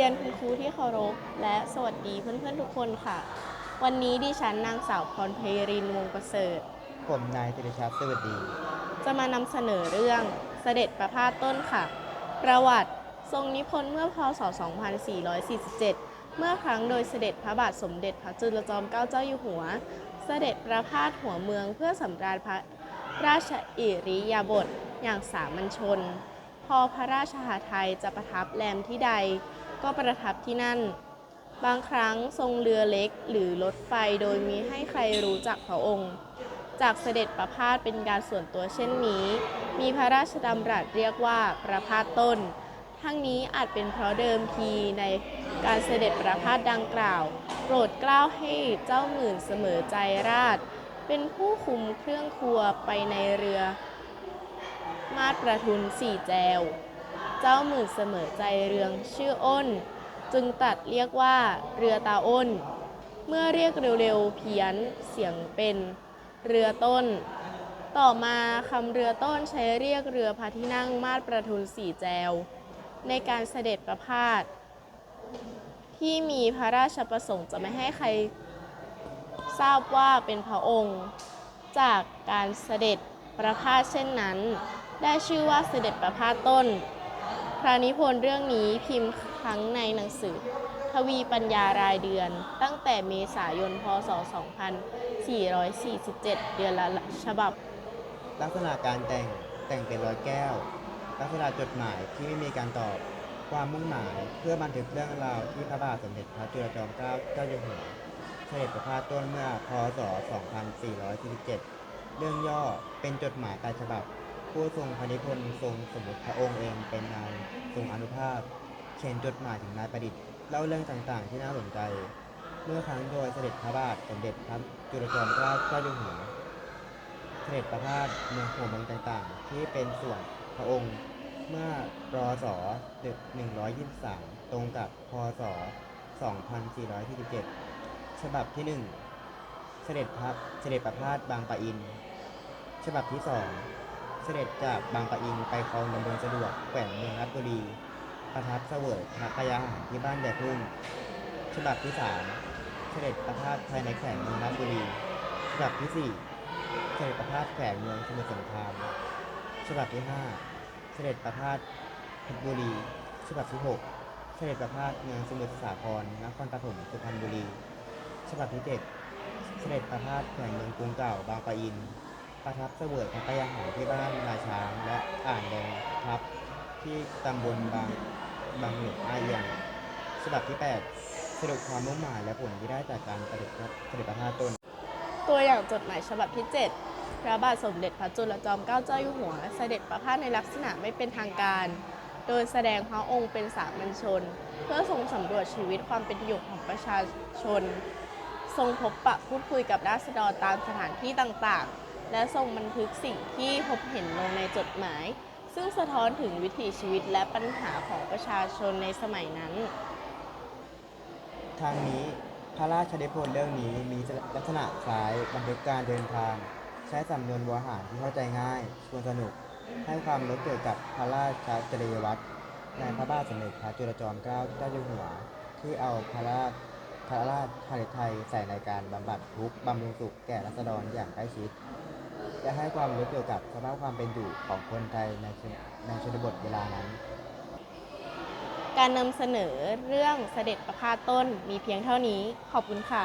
รียนคุณครูที่เคารพและสวัสดีเพื่อนๆทุกคนค่ะ วันนี้ดิฉันนางสาวพรเพรินวงศ์ประเสริฐ ผมนายธิรชัดสวัสดี จะมานำเสนอเรื่องเสด็จประพาสต้นค่ะ ประวัติทรงนิพนธ์เมื่อพศ 2447 เมื่อครั้งโดยเสด็จพระบาทสมเด็จพระจุลจอมเกล้าเจ้าอยู่หัว เสด็จประพาสหัวเมืองเพื่อสำราญพระราชอิริยาบถอย่างสามัญชน พอพระราชหาไทยจะประทับแรมที่ใด ก็ประทับที่นั่น บางครั้งทรงเรือเล็กหรือรถไฟโดยมีให้ใครรู้จักพระองค์ จากเสด็จประพาสเป็นการส่วนตัวเช่นนี้ มีพระราชดำรัสเรียกว่าประพาสต้น ทั้งนี้อาจเป็นเพราะเดิมทีในการเสด็จประพาสดังกล่าว โปรดเกล้าให้เจ้าหมื่นเสมอใจราช เป็นผู้คุมเครื่องครัวไปในเรือ มาดประทุนสี่แจว เจ้าหมื่นเสมอใจเรืองชื่ออ้น จึงตัดเรียกว่าเรือตาอ้น เมื่อเรียกเร็วๆเพี้ยนเสียงเป็นเรือต้น ต่อมาคำเรือต้นใช้เรียกเรือพระที่นั่งมาดประทุนสี่แจว ในการเสด็จประพาสที่มีพระราชประสงค์จะไม่ให้ใครทราบว่าเป็นพระองค์ จากการเสด็จประพาสเช่นนั้น ได้ชื่อว่าเสด็จประพาสต้น พระนิพนธ์เรื่องนี้พิมพ์ครั้งในหนังสือ ทวีปัญญารายเดือน ตั้งแต่เมษายน พศ 2447 เดือนละฉบับ ลักษณะการแต่งแต่งเป็นร้อยแก้ว ลักษณะจดหมายที่ไม่มีการตอบความมุ่งหมายเพื่อบันทึกเรื่องราวที่พระบาทสมเด็จพระจุลจอมเกล้าเจ้าอยู่หัวเสด็จประพาสต้นเมื่อพศ 2447 เรื่องย่อเป็นจดหมายปลายฉบับ ผู้ทรงพระนิพนธ์ทรงสมมติพระองค์เองเป็นนายทรงอนุภาพ เขียนจดหมายถึงนายประดิษฐ์เล่าเรื่องต่างๆ ที่น่าสนใจ เมื่อครั้งโดยเสด็จพระบาทสมเด็จพระจุลจอมเกล้าเจ้าอยู่หัวเสด็จประพาสเมืองหัวเมืองต่างๆ ที่เป็นส่วนพระองค์เมื่อรอศ123 ตรงกับพศ 2447 ฉบับที่ 1 เสด็จพระเสด็จประพาสบางปะอิน ฉบับที่ 2 เสด็จจากบางปะอินไปคลองดำเนินสะดวกแขวงเมืองรัตบุรี ประทับเสวยพระกยาหารที่บ้านแดดทุ่งฉบับที่3เสด็จประพาสภายในแขวงเมืองรัตบุรีฉบับที่4เสด็จประพาสแขวงเมืองสมุทรสงครามฉบับที่5เสด็จประพาสเพชรบุรีฉบับที่6เสด็จประพาสเมืองสมุทรสาครนครปฐมสุพรรณบุรีฉบับที่7เสด็จประพาสแขวงเมืองกรุงเก่าบางปะอิน ประทับเสวยพระกายาหารที่บ้านนาช้างและอ่างแดงทับ ที่ตำบลบางบางหนืออาเอียงฉบับที่ 8 สรุปความมุ่งหมายและผลที่ได้จากการประดิษฐ์เสด็จประพาสตน ตัวอย่างจดหมายฉบับที่ 7 พระบาทสมเด็จพระจุลจอมเกล้าเจ้าอยู่หัว เสด็จประพาสในลักษณะไม่เป็นทางการ โดยแสดงพระองค์เป็นสามัญชน เพื่อทรงสำรวจชีวิตความเป็นอยู่ของประชาชน ทรงพบปะพูดคุยกับราษฎรตามสถานที่ต่างๆ และทรงบันทึกสิ่งที่พบเห็นลงในจดหมาย ซึ่งสะท้อนถึงวิถีชีวิตและปัญหาของประชาชนในสมัยนั้น ทางนี้พระราชนิพนธ์เรื่องนี้มีลักษณะคล้ายบันทึกการเดินทาง ใช้สำนวนโบราณที่เข้าใจง่ายชวนสนุก ให้ความรู้เกี่ยวกับพระราชจริยวัตรในพระบาทสมเด็จพระจุลจอมเกล้าเจ้าอยู่หัว ที่เอาพระราชพระราชหฤทัยใส่ในการบำบัดทุกข์บำรุงสุขแก่รัษฎรอย่างใกล้ชิด และให้ความรู้เกี่ยวกับสภาพความเป็นอยู่ของคนไทยในชนในชนบทเวลานั้น การนำเสนอเรื่องเสด็จประพาสต้นมีเพียงเท่านี้ขอบคุณค่ะ